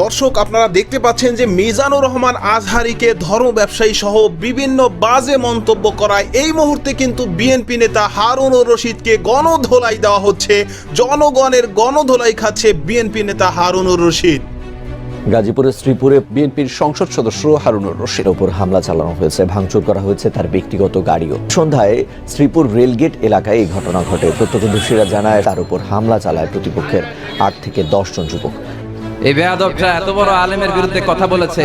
দর্শক, আপনারা দেখতে পাচ্ছেন যে মিজানুর রহমান আজহারিকে ধর্ম ব্যবসায়ী সহ বিভিন্ন বাজে মন্তব্য করায়। এই মুহূর্তে কিন্তু বিএনপি নেতা হারুনুর রশিদকে গণধোলাই দেওয়া হচ্ছে। জনগণের গণধোলাই খাচ্ছে বিএনপি নেতা হারুনুর রশিদ। গাজীপুরের শ্রীপুরে বিএনপির সংসদ সদস্য হারুনুর রশিদের উপর হামলা চালানো হয়েছে, ভাঙচুর করা হয়েছে তার ব্যক্তিগত গাড়িও। সন্ধ্যায় শ্রীপুর রেলগেট এলাকায় এই ঘটনা ঘটে। প্রত্যক্ষদর্শীরা জানায়, তার উপর হামলা চালায় প্রতিপক্ষের আট থেকে দশ জন যুবক। এই বেয়াদবটা এত বড় আলেমের বিরুদ্ধে কথা বলেছে।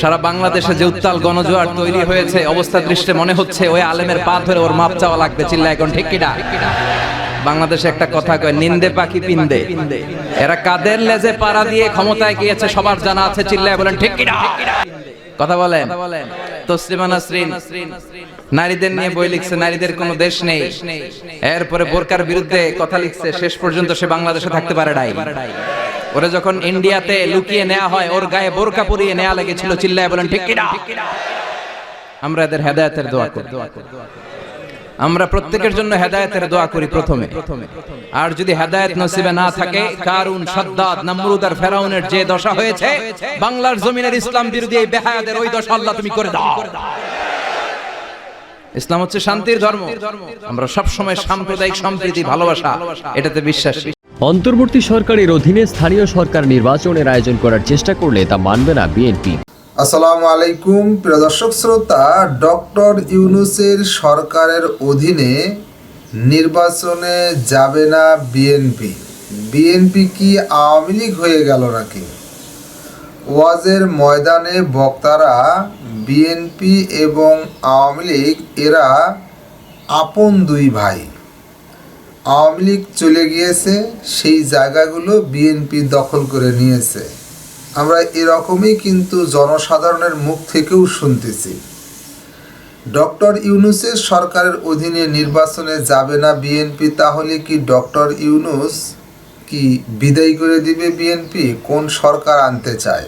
সারা বাংলাদেশে যে উত্তাল গণজোয়ার তৈরি হয়েছে, অবস্থা দৃষ্টে মনে হচ্ছে ওই আলেমের পা ধরে ওর মাপ চাওয়া লাগবে। চিল্লা এখন ঠিক কিনা? বাংলাদেশে একটা কথা কয়, নিন্দে পাখি পিন্দে। এরা কাদের লেজে পাড়া দিয়ে ক্ষমতায় গিয়েছে, সবার জানা আছে, চিল্লায় বলেন ঠিক কিনা? কথা বলেন। নারীদের নিয়ে বই লিখছে, নারীদের কোনো দেশ নেই। এরপরে বোরকার বিরুদ্ধে কথা লিখছে, শেষ পর্যন্ত সে বাংলাদেশে থাকতে পারে নাই। ওরে যখন ইন্ডিয়াতে লুকিয়ে নেওয়া হয় ওর গায়ে বোরকা পরিয়ে নেওয়া লেগেছিল চিল্লায় বলেন ঠিক কিনা আমরা এদের হেদায়েতের দোয়া করি আমরা প্রত্যেকের জন্য হেদায়েতের দোয়া করি প্রথমে আর যদি হেদায়েত নসিবে না থাকে কারুন সাদ্দাত নামরুদ আর ফেরাউনের যে দশা হয়েছে বাংলার জমিনের ইসলাম বিরোধী এই বেহায়াদের ওই দশা আল্লাহ তুমি করে দাও ইসলাম হচ্ছে শান্তির ধর্ম আমরা সব সময় সাম্প্রদায়িক সম্প্রীতি ভালোবাসা এটাতে বিশ্বাসী অন্তর্বর্তী সরকারের অধীনে স্থানীয় সরকার নির্বাচনের আয়োজন করার চেষ্টা করলে তা মানবে না বিএনপি। আসসালামু আলাইকুম, প্রিয় দর্শক শ্রোতা, ডক্টর ইউনুসের সরকারের অধীনে নির্বাচনে যাবে না বিএনপি। বিএনপি কি আওয়ামী লীগ হয়ে গেল নাকি? ওয়াজের ময়দানে বক্তারা বিএনপি এবং আওয়ামী লীগ, এরা আপন দুই ভাই। আওয়ামী লীগ চলে গিয়েছে, সেই জায়গাগুলো বিএনপি দখল করে নিয়েছে। আমরা এরকমই কিন্তু জনসাধারণের মুখ থেকেও শুনতেছি। ডক্টর ইউনুসের সরকারের অধীনে নির্বাচনে যাবে না বিএনপি, তাহলে কি ডক্টর ইউনুস কি বিদায় করে দিবে বিএনপি? কোন সরকার আনতে চায়?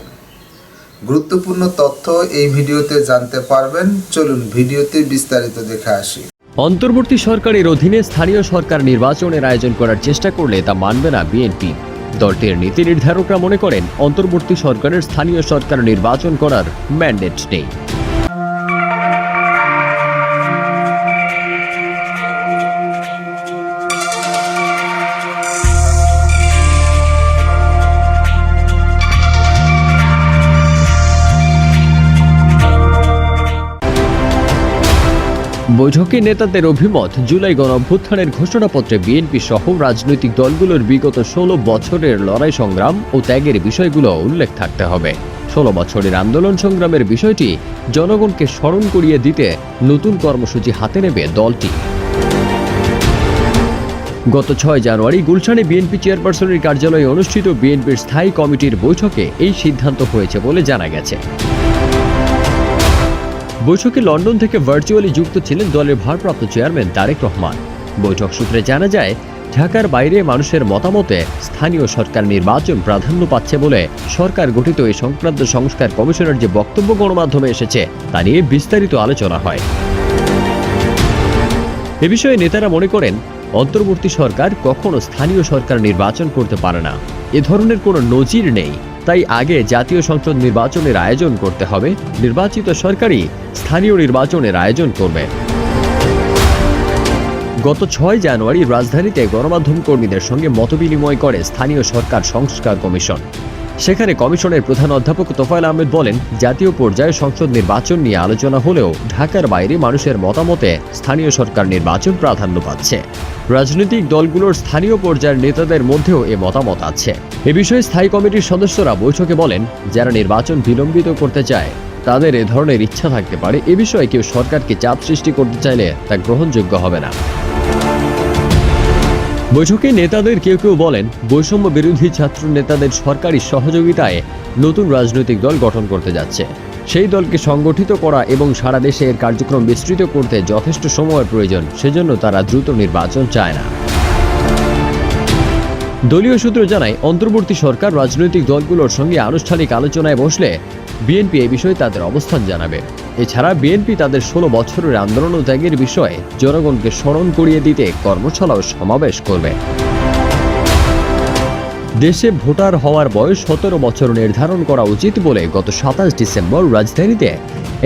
গুরুত্বপূর্ণ তথ্য এই ভিডিওতে জানতে পারবেন। চলুন ভিডিওতে বিস্তারিত দেখে আসি। অন্তর্বর্তী সরকারের অধীনে স্থানীয় সরকার নির্বাচনের আয়োজন করার চেষ্টা করলে তা মানবে না বিএনপি। দলটির নীতি নির্ধারকরা মনে করেন, অন্তর্বর্তী সরকারের স্থানীয় সরকার নির্বাচন করার ম্যান্ডেট নেই। বৈঠকে নেতাদের অভিমত, জুলাই গণঅভ্যুত্থানের ঘোষণাপত্রে বিএনপি সহ রাজনৈতিক দলগুলোর বিগত ষোলো বছরের লড়াই সংগ্রাম ও ত্যাগের বিষয়গুলো উল্লেখ থাকতে হবে। ষোলো বছরের আন্দোলন সংগ্রামের বিষয়টি জনগণকে স্মরণ করিয়ে দিতে নতুন কর্মসূচি হাতে নেবে দলটি। গত ছয় জানুয়ারি গুলশানে বিএনপি চেয়ারপারসনের কার্যালয়ে অনুষ্ঠিত বিএনপির স্থায়ী কমিটির বৈঠকে এই সিদ্ধান্ত হয়েছে বলে জানা গেছে। বৈঠকে লন্ডন থেকে ভার্চুয়ালি যুক্ত ছিলেন দলের ভারপ্রাপ্ত চেয়ারম্যান তারেক রহমান। বৈঠক সূত্রে জানা যায়, ঢাকার বাইরে মানুষের মতামতে স্থানীয় সরকার নির্বাচন প্রাধান্য পাচ্ছে বলে সরকার গঠিত এই সংক্রান্ত সংস্কার কমিশনের যে বক্তব্য গণমাধ্যমে এসেছে, তা নিয়ে বিস্তারিত আলোচনা হয়। এ বিষয়ে নেতারা মনে করেন, অন্তর্বর্তী সরকার কখনো স্থানীয় সরকার নির্বাচন করতে পারে না। এ ধরনের কোনো নজির নেই। তাই আগে জাতীয় সংসদ নির্বাচনের আয়োজন করতে হবে। নির্বাচিত সরকারই স্থানীয় নির্বাচনের আয়োজন করবে। গত ছয় জানুয়ারি রাজধানীতে গণমাধ্যম কর্মীদের সঙ্গে মতবিনিময় করে স্থানীয় সরকার সংস্কার কমিশন। সেখানে কমিশনের প্রধান অধ্যাপক তোফায়েল আহমেদ বলেন, জাতীয় পর্যায়ে সংসদ নির্বাচন নিয়ে আলোচনা হলেও ঢাকার বাইরে মানুষের মতামতে স্থানীয় সরকার নির্বাচন প্রাধান্য পাচ্ছে। রাজনৈতিক দলগুলোর স্থানীয় পর্যায়ের নেতাদের মধ্যেও এ মতামত আছে। এ বিষয়ে স্থায়ী কমিটির সদস্যরা বৈঠকে বলেন, যারা নির্বাচন বিলম্বিত করতে চায়, তাদের এ ধরনের ইচ্ছা থাকতে পারে। এ বিষয়ে কেউ সরকারকে চাপ সৃষ্টি করতে চাইলে তা গ্রহণযোগ্য হবে না। বৈঠকে নেতাদের কেউ কেউ বলেন, বৈষম্য বিরোধী ছাত্র নেতাদের সরকারি সহযোগিতায় নতুন রাজনৈতিক দল গঠন করতে যাচ্ছে। সেই দলকে সংগঠিত করা এবং সারা দেশে এর কার্যক্রম বিস্তৃত করতে যথেষ্ট সময়ের প্রয়োজন, সেজন্য তারা দ্রুত নির্বাচন চায় না। দলীয় সূত্র জানায়, অন্তর্বর্তী সরকার রাজনৈতিক দলগুলোর সঙ্গে আনুষ্ঠানিক আলোচনায় বসলে বিএনপি এ বিষয়ে তাদের অবস্থান জানাবে। এছাড়া বিএনপি তাদের ষোলো বছরের আন্দোলন ও ত্যাগের বিষয়ে জনগণকে স্মরণ করিয়ে দিতে কর্মশালা ও সমাবেশ করবে। দেশে ভোটার হওয়ার বয়স সতেরো বছর নির্ধারণ করা উচিত বলে গত সাতাশ ডিসেম্বর রাজধানীতে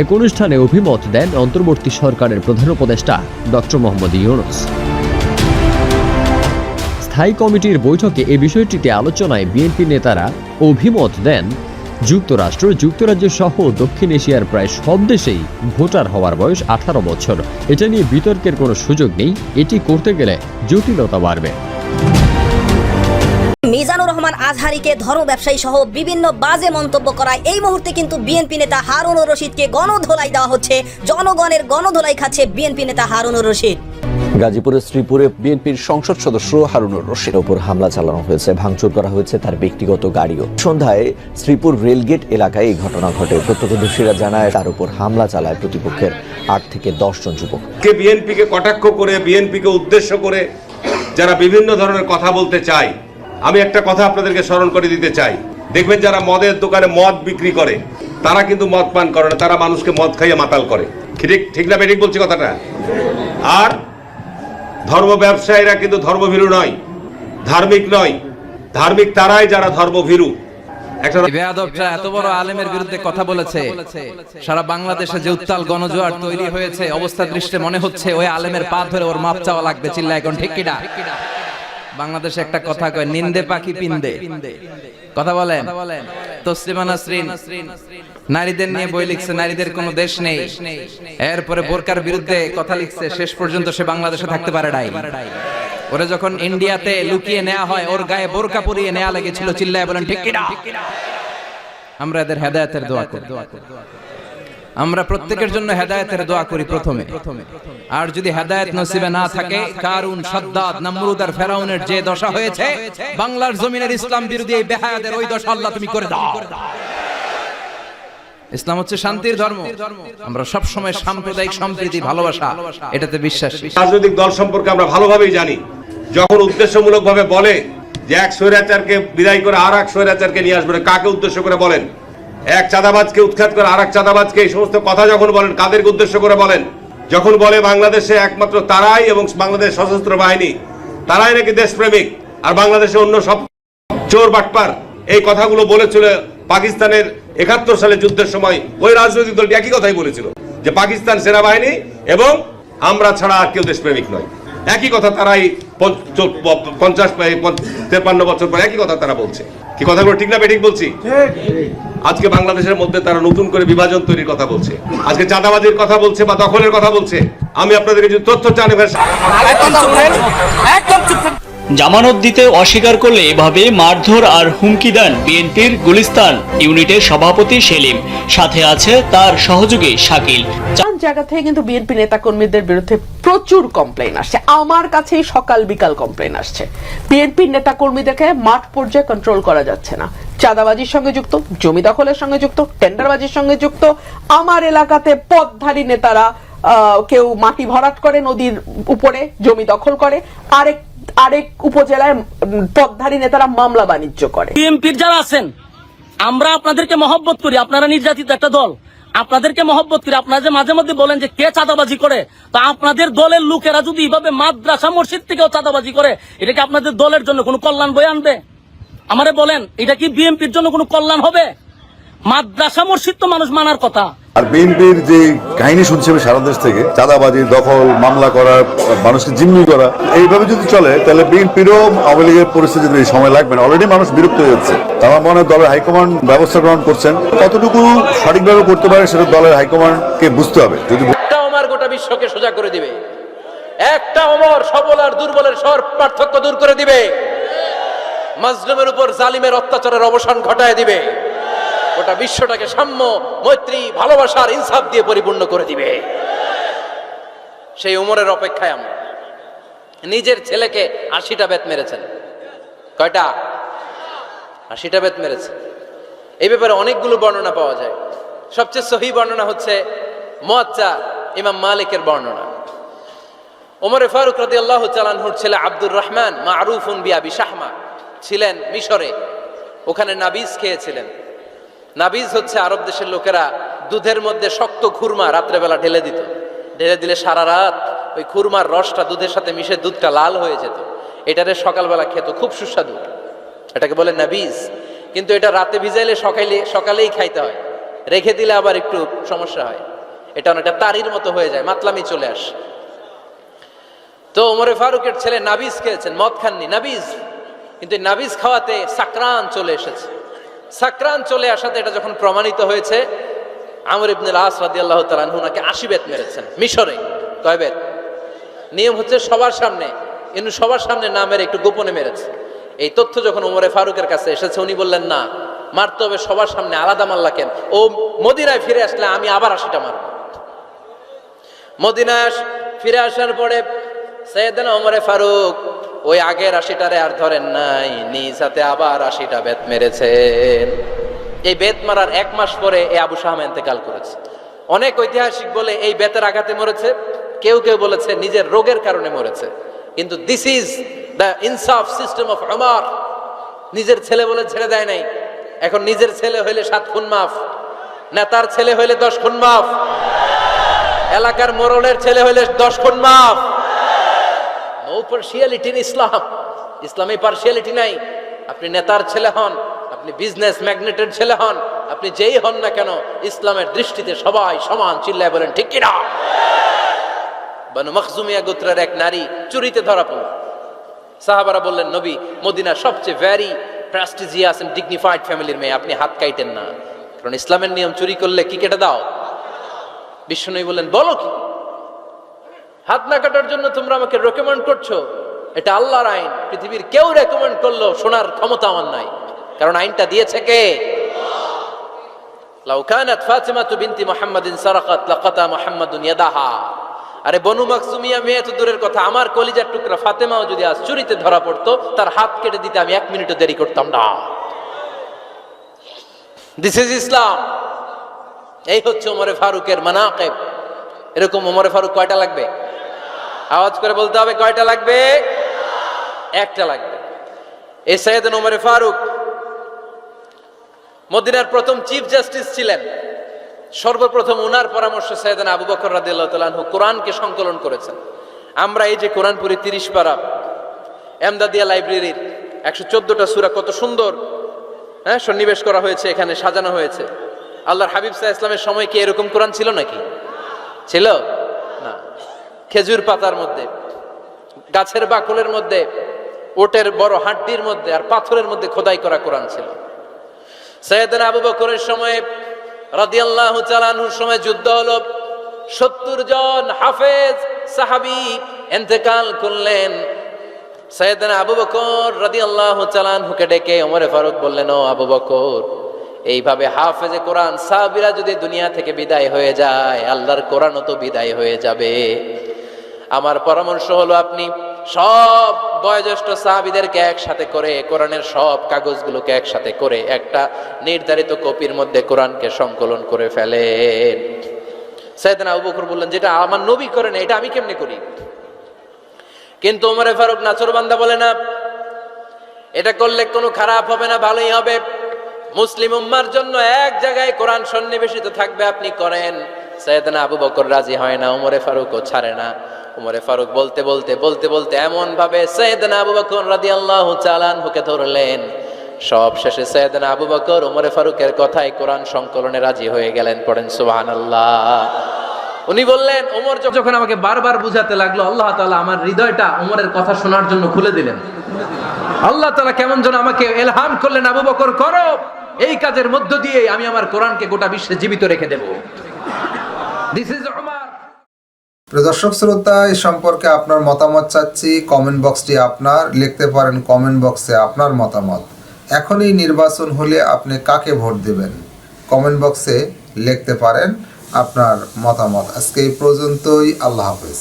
এক অনুষ্ঠানে অভিমত দেন অন্তর্বর্তী সরকারের প্রধান উপদেষ্টা ডক্টর মোহাম্মদ ইউনুস। স্থায়ী কমিটির বৈঠকে এ বিষয়টিতে আলোচনায় বিএনপি নেতারা অভিমত দেন। যুক্তরাষ্ট্র, যুক্তরাজ্য সহ দক্ষিণ এশিয়ার প্রায় সব দেশেই ভোটার হওয়ার বয়স আঠারো বছর। এটা নিয়ে বিতর্কের কোনো সুযোগ নেই, এটি করতে গেলে জটিলতা বাড়বে। মিজানুর রহমান আজহারিকে ধর্ম ব্যবসায়ী সহ বিভিন্ন বাজে মন্তব্য করায় এই মুহূর্তে কিন্তু বিএনপি নেতা হারুন রশিদকে গণধোলাই দেওয়া হচ্ছে। জনগণের গণধোলাই খাচ্ছে বিএনপি নেতা হারুন রশিদ। গাজীপুরের শ্রীপুরে বিএনপির সংসদ সদস্য হারুনুর রশিদের ওপর হামলা চালানো হয়েছে, ভাঙচুর করা হয়েছে তার ব্যক্তিগত গাড়িও। সন্ধ্যায় শ্রীপুর রেলগেট এলাকায় এই ঘটনা ঘটে। প্রত্যক্ষদর্শীরা জানায়, তার উপর হামলা চালায় প্রতিপক্ষের আট থেকে দশ জন যুবক। কে বিএনপিকে কটাক্ষ করে, বিএনপিকে উদ্দেশ্য করে যারা বিভিন্ন ধরনের কথা বলতে চায়, আমি একটা কথা আপনাদেরকে স্মরণ করে দিতে চাই। দেখবেন যারা মদের দোকানে মদ বিক্রি করে, তারা কিন্তু মদ পান করে না, তারা মানুষকে মদ খাইয়ে মাতাল করে। ঠিক ঠিক না, বেঠিক বলছি কথাটা? আর ধর্ম ব্যবসায়ীরা কিন্তু ধর্মভীরু নয়, ধার্মিক নয়। ধার্মিক তারাই যারা ধর্মভীরু। এত বড় আলেমের বিরুদ্ধে কথা বলেছে। সারা বাংলাদেশে যে উত্তাল গণজোয়ার তৈরি হয়েছে, অবস্থা দৃষ্টে মনে হচ্ছে ওই আলেমের পা ধরে ওর মাপ চাওয়া লাগবে চিল্লা এখন ঠিক কিনা? বাংলাদেশে একটা কথা কয়, নিন্দে পাখি পিন্দে। কথা বলেন। তসলিমা নাসরিন, নারীদের নিয়ে বই লিখছে, নারীদের কোনো দেশ নেই। এরপরে বোরকার বিরুদ্ধে কথা লিখছে, শেষ পর্যন্ত সে বাংলাদেশে থাকতে পারে নাই। ওরে যখন ইন্ডিয়াতে লুকিয়ে নেওয়া হয়, ওর গায়ে বোরকা পরিয়ে নেওয়া লেগেছিল, চিল্লায় বলেন, ঠিক কিনা? আমরা এদের হেদায়েতের দোয়া করি। আমরা প্রত্যেকের জন্য হেদায়েতের দোয়া করি প্রথমে। আর যদি হেদায়েত নসিবে না থাকে, কারুন, সাদ্দাত, নমরুদ আর ফেরাউনের যে দশা হয়েছে, বাংলার জমিনের ইসলাম বিরোধী এই বেহায়াদের ওই দশা আল্লাহ তুমি করে দাও। ইসলাম হচ্ছে শান্তির ধর্ম। আমরা সব সময় সাম্প্রদায়িক সম্প্রীতি, ভালোবাসা, এটাতে বিশ্বাসী। রাজনৈতিক দল সম্পর্কে আমরা ভালোভাবেই জানি। যখন উদ্দেশ্যমূলকভাবে বলে যে এক স্বৈরাচারকে বিদায় করে আর এক স্বৈরাচারকে নিয়ে আসবে কাকে উদ্দেশ্য করে বলেন? এক চাঁদাবাজকে উৎখাত করে আর এক চাঁদাবাজকে এই সমস্ত কথা যখন বলেন, কাদেরকে উদ্দেশ্য করে বলেন? যখন বলে বাংলাদেশে একমাত্র তারাই এবং বাংলাদেশ সশস্ত্র বাহিনী, তারাই নাকি দেশপ্রেমিক আর বাংলাদেশে অন্য সব চোর বাটপার? এই কথাগুলো বলেছিল পাকিস্তানের একাত্তর সালে যুদ্ধের সময়। ওই রাজনৈতিক দলটি একই কথাই বলেছিল, যে পাকিস্তান সেনাবাহিনী এবং আমরা ছাড়া আর কেউ দেশপ্রেমিক নয়। একই কথা তারাই পঞ্চাশ তেপান্ন বছর পর একই কথা তারা বলছে। কি কথাগুলো ঠিক না বেঠিক বলছি? আজকে বাংলাদেশের মধ্যে তারা নতুন করে বিভাজন তৈরির কথা বলছে। আজকে চাঁদাবাজির কথা বলছে বা দখলের কথা বলছে। আমি আপনাদেরকে যদি তথ্য চান এবার জামানত দিতে অস্বীকার করলে এভাবে মারধর আর হুমকি দেন বিএনপির গুলিস্তান ইউনিটের সভাপতি সেলিম। সাথে আছে তার সহযোগী শাকিল। জায়গা থেকে কিন্তু বিএনপি নেতা কর্মীদের বিরুদ্ধে প্রচুর কমপ্লেন আসছে। আমার কাছেই সকাল বিকাল কমপ্লেন আসছে। বিএনপি নেতা কর্মীদেরকে মাঠ পর্যায়ে কন্ট্রোল করা যাচ্ছে না। চাঁদাবাজির সঙ্গে যুক্ত, জমি দখলের সঙ্গে যুক্ত, টেন্ডারবাজির সঙ্গে যুক্ত, আমার এলাকাতে পদধারী নেতারা কেউ মাটি ভরাট করে, নদীর উপরে জমি দখল করে, আরেক আরেক উপজেলায় পদধারী নেতারা মামলা বাণিজ্য করে। বিএনপির যারা আছেন, আমরা আপনাদেরকে মহব্বত করি, আপনারা নির্যাতিত একটা দল। আপনাদেরকে মহব্বত করি, আপনারা যে মাঝে মধ্যে বলেন যে কে চাঁদাবাজি করে, তা আপনাদের দলের লোকেরা যদি এইভাবে মাদ্রাসা মসজিদ থেকেও চাঁদাবাজি করে, এটা কি আপনাদের দলের জন্য কোনো কল্যাণ বয়ে আনবে? আমারে বলেন, এটা কি বিএনপির জন্য কোনো কল্যাণ হবে? মাদ্রাসা মসজিদ তো মানুষ মানার কথা। আর বিএনপির যে কাহিনী শুনছি আমি সারা দেশ থেকে চাঁদাবাজি দখল মামলা করা মানুষকে জিম্মি করা এইভাবে যদি চলে তাহলে বিএনপিরও আওয়ামী লীগের পরিস্থিতি বেশি সময় লাগবে না। অলরেডি মানুষ বিরক্ত হয়ে যাচ্ছে। আমার মনে হয় দলের হাইকমান্ড ব্যবস্থা গ্রহণ করছেন। কতটুকু সঠিকভাবে করতে পারে সেটা দলের হাইকমান্ডকে বুঝতে হবে। যদি একটা ওমর গোটা বিশ্বকে সোজা করে দিবে। একটা ওমর সবল আর দুর্বলের সর পার্থক্য দূর করে দিবে। মাজলুমের উপর জালিমের অত্যাচারের অবসান ঘটায় দিবে। গোটা বিশ্বটাকে সাম্য, মৈত্রী, ভালোবাসার ইনসাফ দিয়ে পরিপূর্ণ করে দিবে। সেই উমরের অপেক্ষায় আমরা। নিজের ছেলেকে আশিটা বেত মেরেছেন। কয়টা? আশিটা বেত মেরেছে। এই ব্যাপারে অনেকগুলো বর্ণনা পাওয়া যায়। সবচেয়ে সহি বর্ণনা হচ্ছে মোয়াচ্চা ইমাম মালিকের বর্ণনা। ওমরে ফারুক রাদি আল্লাহ চালানহুর ছেলে আব্দুর রহমান মারুফুন বিয়াবি শাহমা ছিলেন মিশরে। ওখানে নাবিজ খেয়েছিলেন। নাবিজ হচ্ছে আরব দেশের লোকেরা দুধের মধ্যে শক্ত খুরমা রাত্রেবেলা ঢেলে দিত। ঢেলে দিলে সারা রাত ওই খুরমার রসটা দুধের সাথে মিশে দুধটা লাল হয়ে যেত। এটারে সকালবেলা খেত, খুব সুস্বাদু। এটাকে বলে নাবিজ। কিন্তু এটা রাতে ভিজাইলে সকালে সকালেই খাইতে হয়। রেখে দিলে আবার একটু সমস্যা হয়। এটা অনেকটা তারির মতো হয়ে যায়, মাতলামি চলে আসে। তো ওমরে ফারুকের ছেলে নাবিজ খেয়েছেন, মদ খাননি, নাবিজ। কিন্তু নাবিজ খাওয়াতে সাকরান চলে এসেছে। সাকরান চলে আসাতে এটা যখন প্রমাণিত হয়েছে, আমর ইবনুল আস তাআলা আনহু ওনাকে আশি বেত মেরেছেন, মিশরে। কয় বেত? নিয়ম হচ্ছে সবার সামনে, কিন্তু সবার সামনে না মেরে একটু গোপনে মেরেছে। এই তথ্য যখন ওমরে ফারুকের কাছে এসেছে, উনি বললেন, না, মারতে হবে সবার সামনে, আলাদা মাল্লা কেন? ও মদিনায় ফিরে আসলে আমি আবার আশিটা মারব। মদিনায় ফিরে আসার পরে সৈয়দনা ওমরে ফারুক ওই আগের আশিটারে আর ধরেন নাই, নিজ হাতে আবার আশিটা বেত মেরেছেন। এই বেত মারার এক মাস পরে এই আবু শাহাম এতেকাল করেছে। অনেক ঐতিহাসিক বলে এই বেতের আঘাতে মরেছে, কেউ কেউ বলেছে নিজের রোগের কারণে মরেছে। কিন্তু দিস ইজ দ্য ইনসাফ সিস্টেম অফ আমার নিজের ছেলে বলে ছেড়ে দেয় নাই। এখন নিজের ছেলে হইলে সাত খুন মাফ, নেতার ছেলে হইলে দশ খুন মাফ। এলাকার মোরলের ছেলে হইলে দশ খুন মাফ। নো পার্সিয়ালিটি ইন ইসলাম ইসলামে পার্সিয়ালিটি নাই। আপনি নেতার ছেলে হন, আপনি বিজনেস ম্যাগনেটের ছেলে হন, আপনি যেই হন না কেন, ইসলামের দৃষ্টিতে সবাই সমান চিল্লায় বলেন, ঠিক কিনা? বানু মখজুমিয়া গোত্রের এক নারী চুরিতে ধরা পড়ল। সাহাবারা বললেন, নবী মদিনার সবচেয়ে ভ্যারি প্রেস্টিজিয়াস এন্ড ডিগনিফাইড ফ্যামিলির মেয়ে, আপনি হাত কাইটেন না। কারণ ইসলামের নিয়ম চুরি করলে কি কেটে দাও? বিষ্ণু বললেন, বলো কি? হাত না কাটার জন্য তোমরা আমাকে রেকমেন্ড করছ, এটা আল্লাহর আইন। পৃথিবীর কেউ রেকমেন্ড করল শোনার ক্ষমতা আমার নাই। কারণ আইনটা দিয়েছে কে? আরে মেয়ে কথা, আমার কলিজার টুকরা ফাতেমাও যদি আজ চুরিতে ধরা পড়তো, তার হাত কেটে দিতে আমি এক দেরি করতাম না। দিস ইজ ইসলাম এই হচ্ছে ওমরে ফারুকের মানাকেব। এরকম ওমরে ফারুক কয়টা লাগবে? আওয়াজ করে বলতে হবে, কয়টা লাগবে? একটা লাগবে। এই সৈয়দ ওমরে ফারুক মদিনার প্রথম চিফ জাস্টিস ছিলেন। সর্বপ্রথম উনার পরামর্শ সৈয়দান আবু বকর রাদিয়াল্লাহু তাআলা কোরআনকে সংকলন করেছেন। আমরা এই যে কোরআন পুরি তিরিশ পারা এমদাদিয়া লাইব্রেরির একশো চোদ্দটা সুরা কত সুন্দর হ্যাঁ সন্নিবেশ করা হয়েছে, এখানে সাজানো হয়েছে। আল্লাহর হাবিব সাহা ইসলামের সময় কি এরকম কোরআন ছিল নাকি? ছিল? খেজুর পাতার মধ্যে, গাছের বাকলের মধ্যে, ওটের বড় হাড্ডির মধ্যে আর পাথরের মধ্যে খোদাই করা কোরআন ছিল। সৈয়দনা আবু বকরের সময়, রাদিয়াল্লাহু চালানুর সময় যুদ্ধ হলো। সত্তর জন হাফেজ সাহাবি এন্তেকাল করলেন। সৈয়দনা আবু বকর রাদিয়াল্লাহু চালানহুকে ডেকে ওমরে ফারুক বললেন, ও আবু বকর, এইভাবে হাফেজে কোরআন সাহাবিরা যদি দুনিয়া থেকে বিদায় হয়ে যায়, আল্লাহর কোরআনও তো বিদায় হয়ে যাবে। আমার পরামর্শ হলো আপনি সব বয়োজ্যেষ্ঠ সাহাবিদেরকে একসাথে করে কোরআনের সব কাগজগুলোকে একসাথে করে একটা নির্ধারিত কপির মধ্যে কোরআনকে সংকলন করে ফেলেন। সাইদানা আবু বললেন, যেটা আমার নবী করে না এটা আমি কেমনে করি? কিন্তু ওমরে ফারুক নাচরবান্দা বলে না এটা করলে কোনো খারাপ হবে না, ভালোই হবে। মুসলিম উম্মার জন্য এক জায়গায় কোরআন সন্নিবেশিত থাকবে, আপনি করেন। সৈয়দনা আবু বকর রাজি হয় না উমরে ফারুকও ছাড়ে না। উমরে ফারুক বলতে বলতে বলতে বলতে এমন ভাবে সৈয়দনা আবু বকর রাদিয়াল্লাহু চালান হুকে ধরলেন। সব শেষে সৈয়দনা আবু বকর উমরে ফারুকের কথায় কোরআন সংকলনে রাজি হয়ে গেলেন, পড়েন সুবহানাল্লাহ। উনি বললেন ওমর যখন আমাকে বারবার বুঝাতে লাগল, আল্লাহ তাআলা আমার হৃদয়টা ওমরের কথা শোনার জন্য খুলে দিলেন। আল্লাহ তাআলা কেমন যেন আমাকে এলহাম করলেন, আবু বকর, করো। এই কাজের মধ্য দিয়ে আমি আমার কোরআনকে গোটা বিশ্বে জীবিত রেখে দেব। দিস ইজ ওমর প্রিয় দর্শক শ্রোতা এই সম্পর্কে আপনার মতামত চাচ্ছি। কমেন্ট বক্সটি আপনার, লিখতে পারেন কমেন্ট বক্সে আপনার মতামত। এখনই নির্বাচন হলে আপনি কাকে ভোট দেবেন? কমেন্ট বক্সে লিখতে পারেন আপনার মতামত। আজকে এই পর্যন্তই, আল্লাহ হাফেজ।